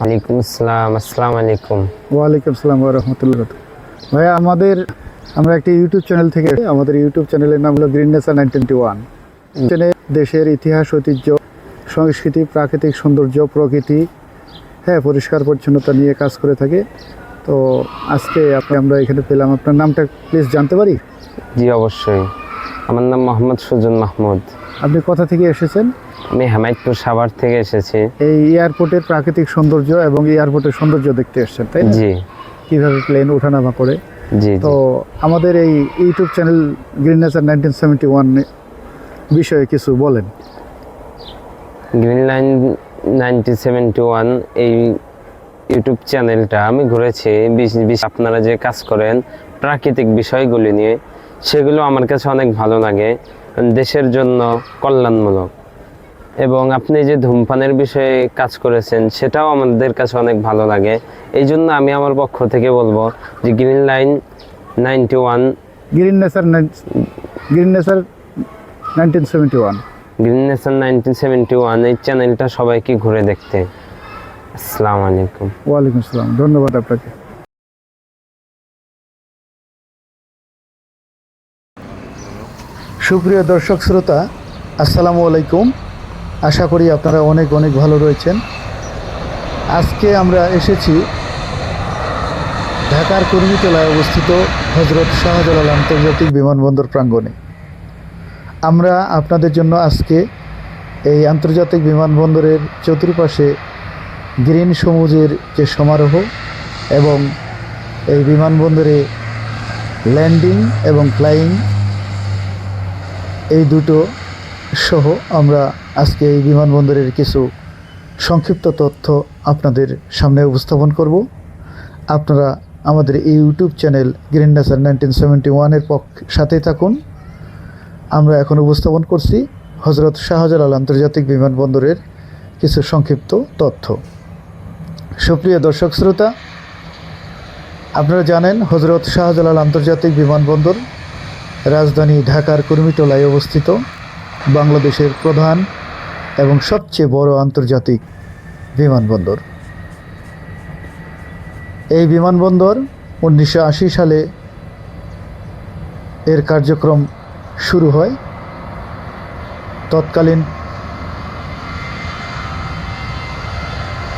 ওয়ালাইকুম আসসালাম আসসালামু আলাইকুম। ওয়ালাইকুম আসসালাম রহমতুল্লাহ ভাইয়া আমাদের আমরা একটি ইউটিউব চ্যানেল থেকে আমাদের ইউটিউব চ্যানেলের নাম হলো green nature nine twenty one দেশের ইতিহাস ঐতিহ্য সংস্কৃতি প্রাকৃতিক সৌন্দর্য প্রকৃতি হ্যাঁ পরিষ্কার পরিচ্ছন্নতা নিয়ে কাজ করে থাকে। তো আজকে আপনি আমরা এখানে পেলাম। আপনার নামটা প্লিজ জানতে পারি? জি অবশ্যই। আমার নাম মোহাম্মদ সুজন মাহমুদ। আপনি কোথা থেকে এসেছেন? আমি হেমায়তপুর সাভার থেকে এসেছি। এই এয়ারপোর্টের প্রাকৃতিক সৌন্দর্য এবং এয়ারপোর্টের সৌন্দর্য দেখতে এসেছেন তাই জি। কীভাবে প্লেন ওঠানামা করে? জি তো আমাদের এই YouTube channel green nature nineteen seventy one বিষয়ে কিছু বলেন। Green line ninety seventy one এই ইউটিউব চ্যানেলটা আমি ঘুরেছি। আপনারা যে কাজ করেন প্রাকৃতিক বিষয়গুলি নিয়ে সেগুলো আমার কাছে অনেক ভালো লাগে। দেশের জন্য কল্যাণমূলক। এবং আপনি যে ধূমপানের বিষয়ে কাজ করেছেন সেটাও আমাদের কাছে অনেক ভালো লাগে। এই জন্য আমি আমার পক্ষ থেকে বলব যে green line ninety one green nature green nature nineteen seventy one green nation nineteen seventy one এই চ্যানেলটা সবাইকে ঘুরে দেখতে। আসসালামু আলাইকুম। ওয়ালাইকুম আসসালাম ধন্যবাদ আপনাকে। সুপ্রিয় দর্শক শ্রোতা আসসালামু আলাইকুম। আশা করি আপনারা অনেক অনেক ভালো রয়েছেন। আজকে আমরা এসেছি ঢাকার কর্মীতলায় অবস্থিত হজরত শাহজালাল আন্তর্জাতিক বিমানবন্দর প্রাঙ্গণে। আমরা আপনাদের জন্য আজকে এই আন্তর্জাতিক বিমানবন্দরের চতুর্পাশে গ্রিন সবুজের যে সমারোহ এবং এই বিমানবন্দরে ল্যান্ডিং এবং ফ্লাইং, এই দুটো সহ আমরা আজকে এই বিমানবন্দরের কিছু সংক্ষিপ্ত তথ্য আপনাদের সামনে উপস্থাপন করব। আপনারা আমাদের এই YouTube channel green nature nineteen seventy ওয়ানের পক্ষ সাথেই থাকুন। আমরা এখন উপস্থাপন করছি হজরত শাহজালাল আন্তর্জাতিক বিমানবন্দরের কিছু সংক্ষিপ্ত তথ্য। সুপ্রিয় দর্শক শ্রোতা, আপনারা জানেন হজরত শাহজালাল আন্তর্জাতিক বিমানবন্দর রাজধানী ঢাকার কুর্মিটোলায় অবস্থিত। বাংলাদেশের প্রধান এবং সবচেয়ে বড় আন্তর্জাতিক বিমানবন্দর। এই বিমানবন্দর উনিশশো আশি সালে এর কার্যক্রম শুরু হয়। তৎকালীন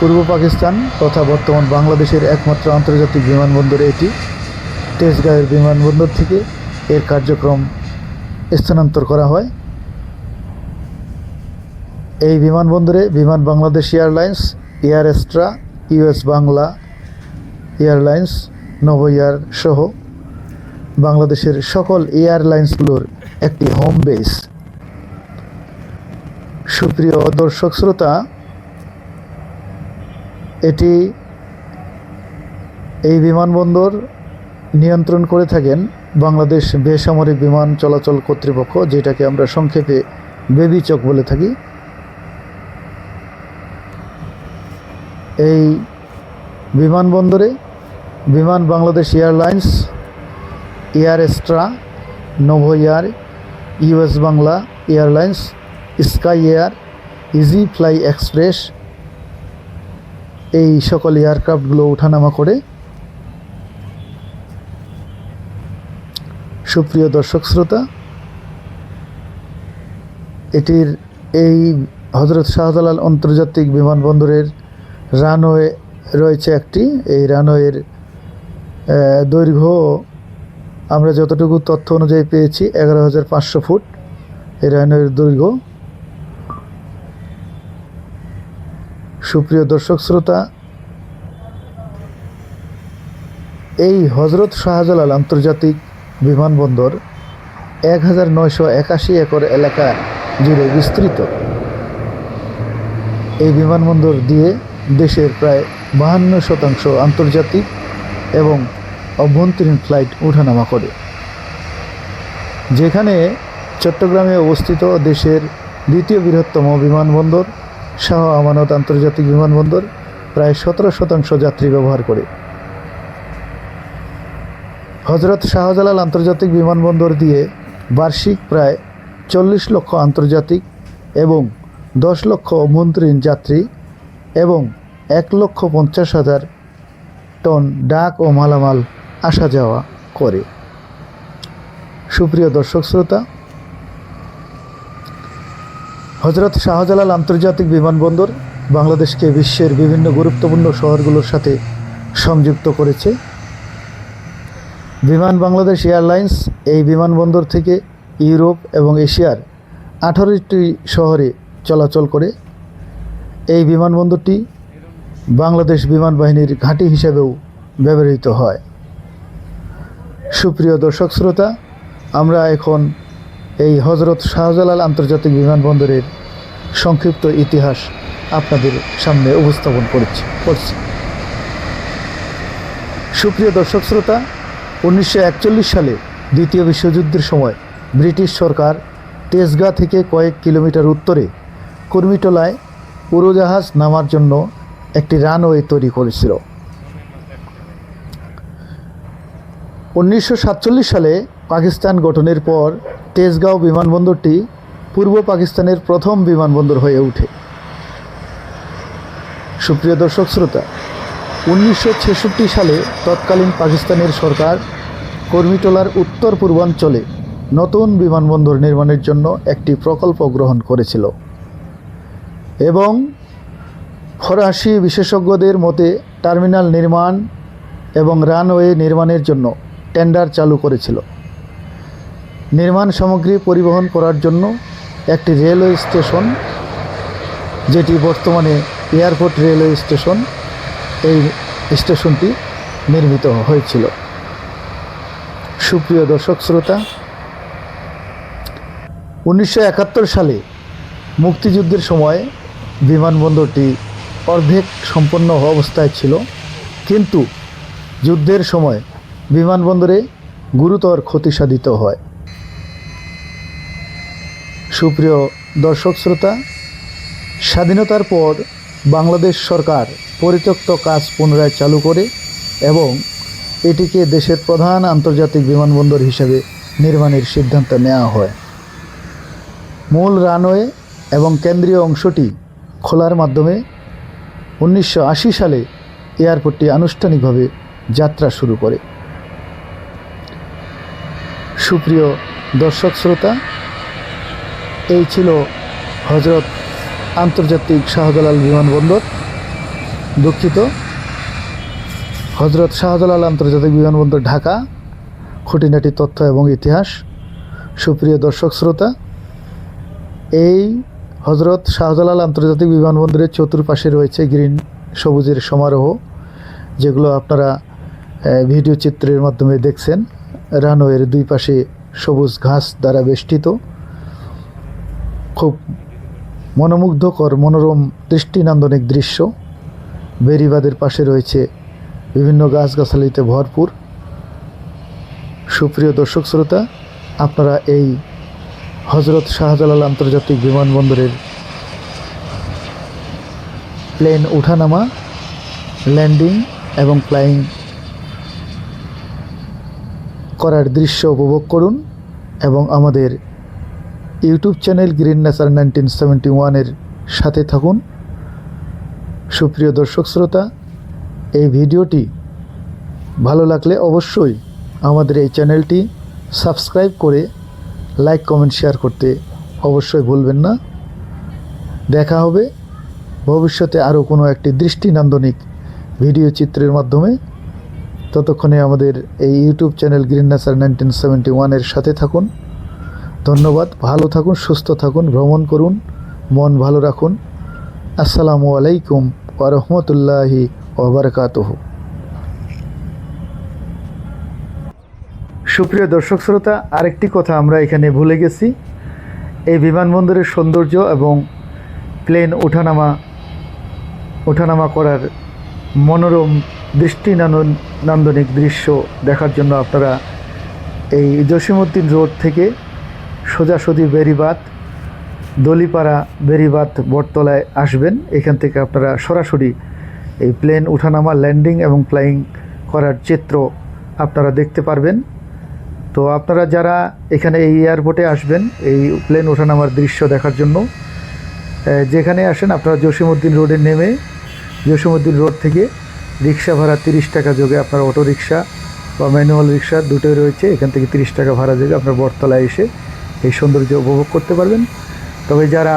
পূর্ব পাকিস্তান তথা বর্তমান বাংলাদেশের একমাত্র আন্তর্জাতিক বিমানবন্দর এটি। তেজগাঁয়ের বিমানবন্দর থেকে এর কার্যক্রম স্থানান্তর করা হয়। এই বিমানবন্দরে Biman Bangladesh airlines, air extra US Bangla airlines Novo air সহ বাংলাদেশের সকল এয়ারলাইন্সগুলোর একটি হোম বেস সুপ্রিয় দর্শক শ্রোতা, এটি এই বিমানবন্দর নিয়ন্ত্রণ করে থাকেন বাংলাদেশ বেসামরিক বিমান চলাচল কর্তৃপক্ষ, যেটাকে আমরা সংক্ষেপে বেবি চক বলে থাকি। এই বিমানবন্দরে Biman Bangladesh airlines, air extra, Novo air US Bangla airlines, sky air, easy fly express এই সকল এয়ারক্রাফটগুলো ওঠানামা করে সুপ্রিয় দর্শক শ্রোতা, এটির এই হজরত শাহজালাল আন্তর্জাতিক বিমানবন্দরের রানওয়ে রয়েছে একটি। এই রানওয়ের দৈর্ঘ্য আমরা যতটুকু তথ্য অনুযায়ী পেয়েছি, এগারো হাজার পাঁচশো ফুট। এই রানওয়ের দৈর্ঘ্য। সুপ্রিয় দর্শক, শ্রোতা, এই হজরত শাহজালাল আন্তর্জাতিক বিমানবন্দর এক হাজার নয়শো একাশি একর এলাকা জুড়ে বিস্তৃত। এই বিমানবন্দর দিয়ে দেশের প্রায় বাহান্ন শতাংশ আন্তর্জাতিক এবং অভ্যন্তরীণ ফ্লাইট ওঠানামা করে। যেখানে চট্টগ্রামে অবস্থিত দেশের দ্বিতীয় বৃহত্তম বিমানবন্দর, শাহ আমানত আন্তর্জাতিক বিমানবন্দর, প্রায় সতেরো শতাংশ যাত্রী ব্যবহার করে। হজরত শাহজালাল আন্তর্জাতিক বিমানবন্দর দিয়ে বার্ষিক প্রায় চল্লিশ লক্ষ আন্তর্জাতিক এবং দশ লক্ষ অভ্যন্তরীণ যাত্রী এবং এক লক্ষ পঞ্চাশ হাজার টন ডাক ও মালামাল আসা যাওয়া করে। সুপ্রিয় দর্শক শ্রোতা, হজরত শাহজালাল আন্তর্জাতিক বিমানবন্দর বাংলাদেশকে বিশ্বের বিভিন্ন গুরুত্বপূর্ণ শহরগুলোর সাথে সংযুক্ত করেছে। বিমান বাংলাদেশ এয়ারলাইন্স এই বিমানবন্দর থেকে ইউরোপ এবং এশিয়ার আঠারোটি শহরে চলাচল করে। এই বিমানবন্দরটি বাংলাদেশ বিমান বাহিনীর ঘাঁটি হিসেবেও ব্যবহৃত হয়। সুপ্রিয় দর্শক শ্রোতা, আমরা এখন এই হজরত শাহজালাল আন্তর্জাতিক বিমানবন্দরের সংক্ষিপ্ত ইতিহাস আপনাদের সামনে উপস্থাপন করেছি, করছি। সুপ্রিয় দর্শক শ্রোতা, উনিশশো একচল্লিশ সালে দ্বিতীয় বিশ্বযুদ্ধের সময় ব্রিটিশ সরকার তেজগাঁ থেকে কয়েক কিলোমিটার উত্তরে কুর্মিটোলায় উড়োজাহাজ নামার জন্য একটি রানওয়ে তৈরি করেছিল। উনিশশো সাতচল্লিশ সালে পাকিস্তান গঠনের পর তেজগাঁও বিমানবন্দরটি পূর্ব পাকিস্তানের প্রথম বিমানবন্দর হয়ে ওঠে। সুপ্রিয় দর্শক শ্রোতা, উনিশশো ছেষট্টি সালে তৎকালীন পাকিস্তানের সরকার কর্মীটোলার উত্তর পূর্বাঞ্চলে নতুন বিমানবন্দর নির্মাণের জন্য একটি প্রকল্প গ্রহণ করেছিল। এবং ফরাসি বিশেষজ্ঞদের মতে টার্মিনাল নির্মাণ এবং রানওয়ে নির্মাণের জন্য টেন্ডার চালু করেছিল। নির্মাণ সামগ্রী পরিবহন করার জন্য একটি রেলওয়ে স্টেশন, যেটি বর্তমানে এয়ারপোর্ট রেলওয়ে স্টেশন, এই স্টেশনটি নির্মিত হয়েছিল। সুপ্রিয় দর্শক শ্রোতা, উনিশশো একাত্তর সালে মুক্তিযুদ্ধের সময় বিমানবন্দরটি অর্ধেক সম্পন্ন অবস্থায় ছিল। কিন্তু যুদ্ধের সময় বিমানবন্দরে গুরুতর ক্ষতি সাধিত হয়। সুপ্রিয় দর্শক শ্রোতা, স্বাধীনতার পর বাংলাদেশ সরকার পরিত্যক্ত কাজ পুনরায় চালু করে এবং এটিকে দেশের প্রধান আন্তর্জাতিক বিমানবন্দর হিসেবে নির্মাণের সিদ্ধান্ত নেওয়া হয়। মূল রানওয়ে এবং কেন্দ্রীয় অংশটি খোলার মাধ্যমে উনিশশো আশি সালে এয়ারপোর্টটি আনুষ্ঠানিকভাবে যাত্রা শুরু করে। সুপ্রিয় দর্শক শ্রোতা, এই ছিল হজরত আন্তর্জাতিক শাহজালাল বিমানবন্দর দুঃখিত, হজরত শাহজালাল আন্তর্জাতিক বিমানবন্দর ঢাকা, খুঁটিনাটি তথ্য এবং ইতিহাস। সুপ্রিয় দর্শক শ্রোতা, এই হজরত শাহজালাল আন্তর্জাতিক বিমানবন্দরের চতুর্পাশে রয়েছে গ্রিন সবুজের সমারোহ, যেগুলো আপনারা ভিডিও চিত্রের মাধ্যমে দেখছেন। রানওয়ের দুই পাশে সবুজ ঘাস দ্বারা বেষ্টিত। খুব মনোমুগ্ধকর, মনোরম, দৃষ্টিনন্দনিক দৃশ্য। বেরিবাদের পাশে রয়েছে বিভিন্ন গাছগাছালিতে ভরপুর। সুপ্রিয় দর্শক শ্রোতা, আপনারা এই হজরত শাহজালাল আন্তর্জাতিক বিমানবন্দরের প্লেন ওঠানামা ল্যান্ডিং এবং ফ্লাইং করার দৃশ্য উপভোগ করুন এবং আমাদের YouTube channel green nature nineteen seventy ওয়ানের সাথে থাকুন। সুপ্রিয় দর্শক শ্রোতা, এই ভিডিওটি ভালো লাগলে অবশ্যই আমাদের এই চ্যানেলটি সাবস্ক্রাইব করে লাইক কমেন্ট শেয়ার করতে অবশ্যই ভুলবেন না। দেখা হবে ভবিষ্যতে আরও কোনো একটি দৃষ্টিনান্দনিক ভিডিও চিত্রের মাধ্যমে। ততক্ষণে আমাদের এই YouTube channel green nature nineteen seventy ওয়ানের সাথে থাকুন। ধন্যবাদ, ভালো থাকুন, সুস্থ থাকুন, ভ্রমণ করুন, মন ভালো রাখুন। আসসালামু আলাইকুম ওরহমতুল্লাহি ওবরকাতহ সুপ্রিয় দর্শক শ্রোতা, আরেকটি কথা আমরা এখানে ভুলে গেছি। এই বিমানবন্দরের সৌন্দর্য এবং প্লেন ওঠানামা ওঠানামা করার মনোরম দৃষ্টি নান্দনিক দৃশ্য দেখার জন্য আপনারা এই জসিমউদ্দিন রোড থেকে সোজাসুজি বেরিবাদ দলিপাড়া বেরিবাদ বটতলায় আসবেন। এখান থেকে আপনারা সরাসরি এই প্লেন ওঠানামা, ল্যান্ডিং এবং ফ্লাইং করার চিত্র আপনারা দেখতে পারবেন। তো আপনারা যারা এখানে এই এয়ারপোর্টে আসবেন, এই প্লেন ওঠানামার দৃশ্য দেখার জন্য যেখানে আসেন আপনারা জসিমউদ্দিন রোডে নেমে, জসীমউদ্দিন রোড থেকে রিক্সা ভাড়া তিরিশ টাকা যোগে আপনার অটো রিক্সা বা ম্যানুয়াল রিক্সা দুটোই রয়েছে, এখান থেকে তিরিশ টাকা ভাড়া যোগে আপনার বটতলায় এসে এই সৌন্দর্য উপভোগ করতে পারবেন। তবে যারা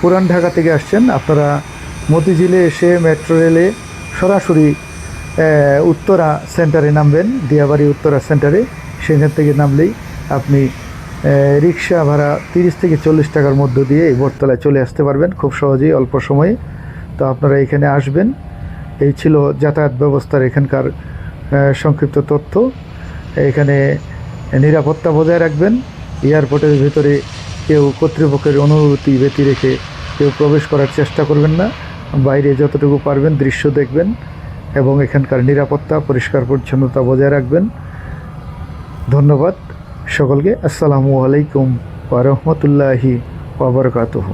পুরান ঢাকা থেকে আসছেন, আপনারা মতিঝিলে এসে মেট্রো রেলে সরাসরি উত্তরা সেন্টারে নামবেন, দিয়াবাড়ি উত্তরা সেন্টারে সেখান থেকে নামলেই আপনি রিক্সা ভাড়া তিরিশ থেকে চল্লিশ টাকার মধ্য দিয়ে এই বটতলায় চলে আসতে পারবেন খুব সহজেই, অল্প সময়ে। তো আপনারা এখানে আসবেন। এই ছিল যাতায়াত ব্যবস্থার এখানকার সংক্ষিপ্ত তথ্য। এখানে নিরাপত্তা বজায় রাখবেন। এয়ারপোর্টের ভিতরে কেউ কর্তৃপক্ষের অনুমতি ব্যতি রেখে কেউ প্রবেশ করার চেষ্টা করবেন না। বাইরে যতটুকু পারবেন দৃশ্য দেখবেন এবং এখানকার নিরাপত্তা, পরিষ্কার পরিচ্ছন্নতা বজায় রাখবেন। ধন্যবাদ সকলকে। আসসালামু আলাইকুম ওয়া বারাকাতুহু।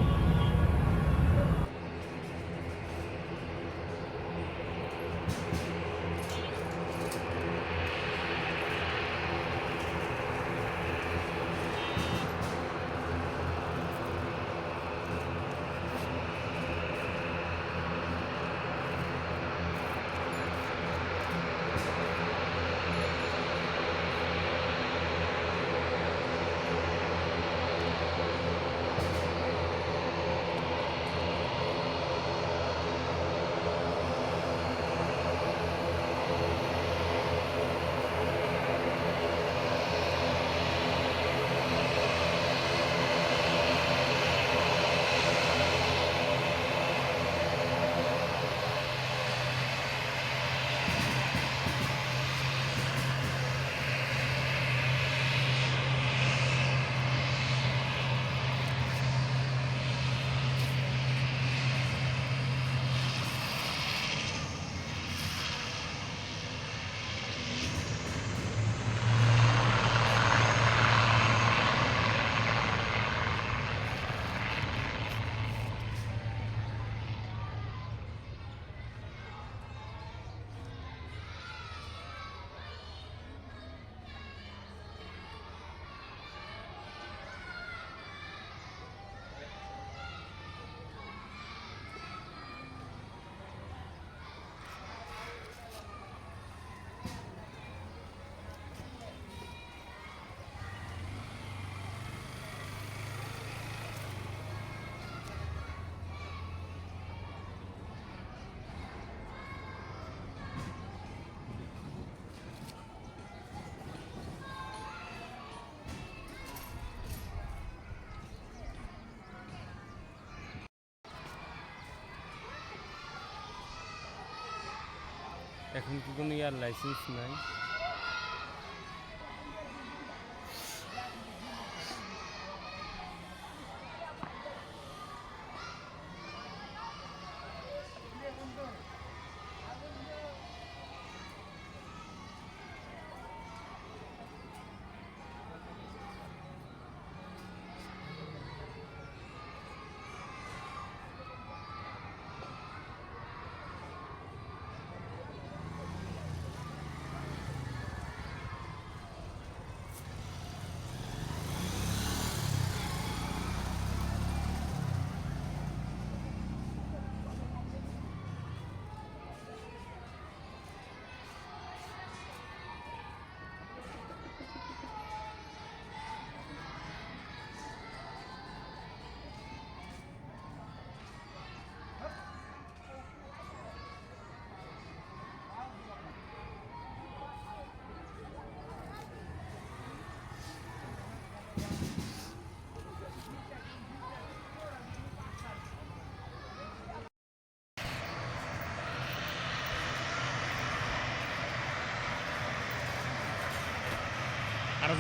এখন কি কোনো ইয়ার লাইসেন্স নাই?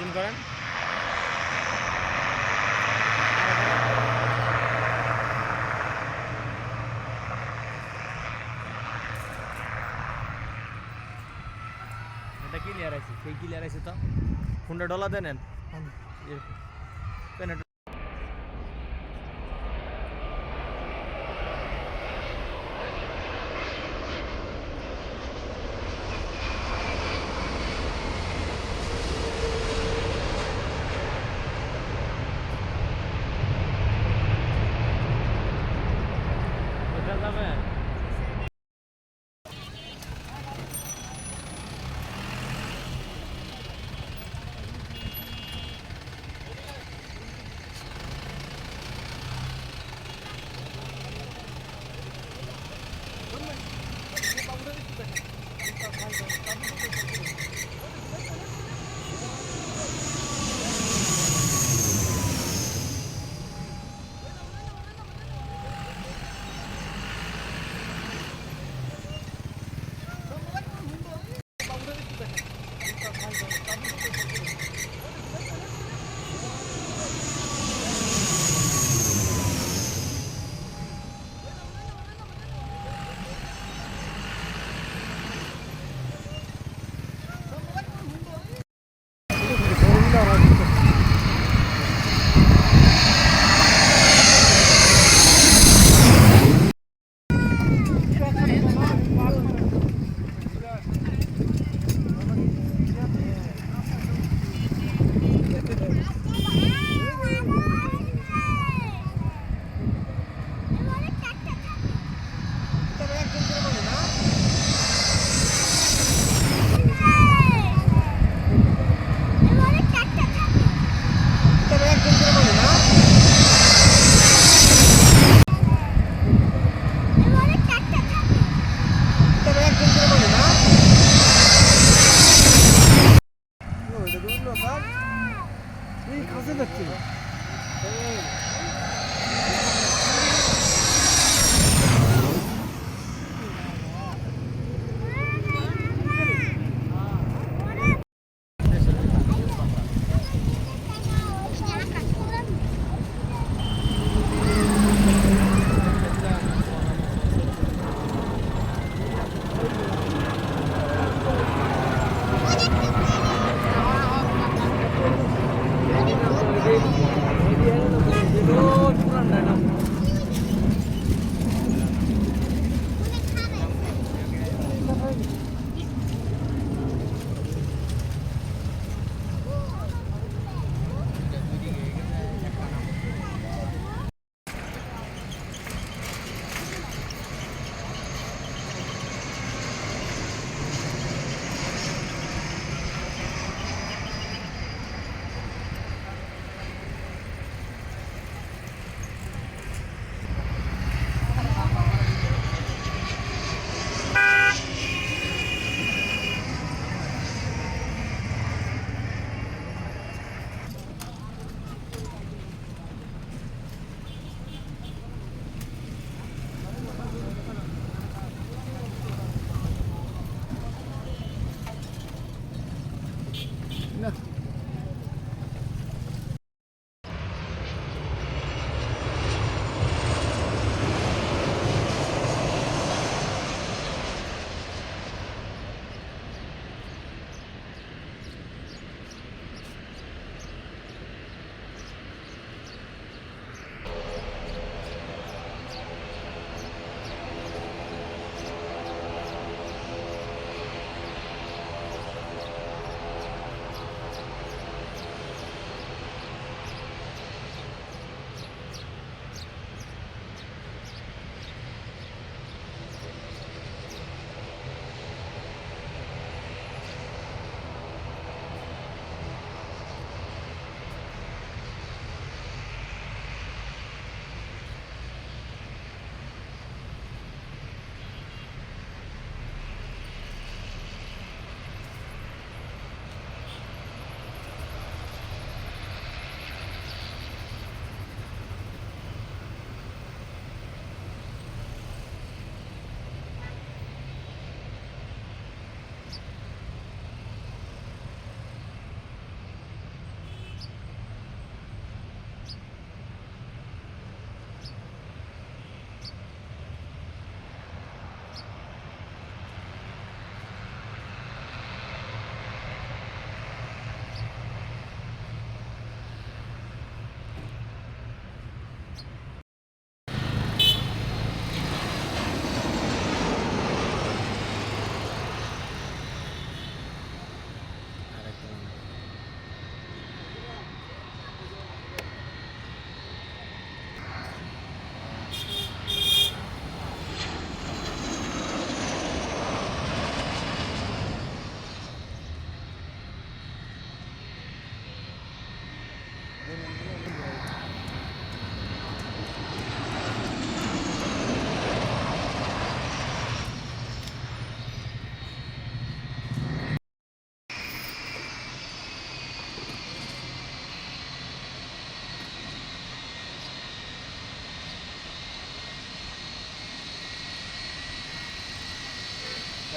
জন করেন। এটা ক্লিয়ার আছে সেই ক্লিয়ার আছে তো? ফোনটা ডলা দেন 食べてる。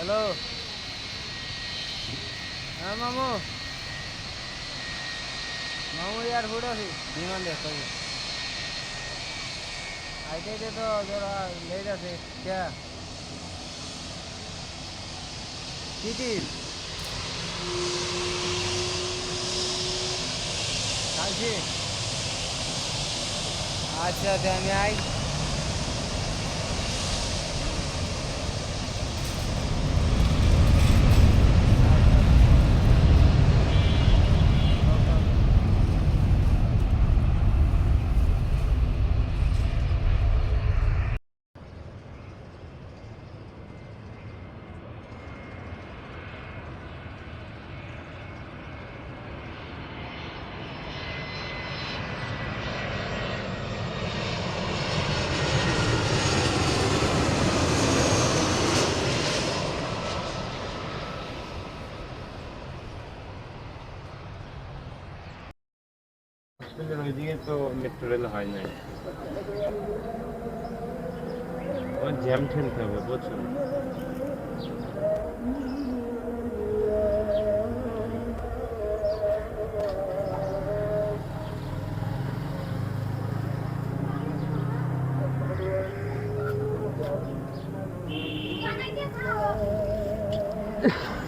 হ্যালো। হ্যাঁ মামু। মামু এয়ারপোর্ট আছি বিমান দেখতে আইতে আইতে তো জোরা লেট আছে। ক্যা? টিকিট কালকে? আচ্ছা আমি আই হসপিটালের ওইদিকে তো মেট্রো রেল হয় নাই। আমার জ্যাম ঠেলতে হবে প্রচুর Hãy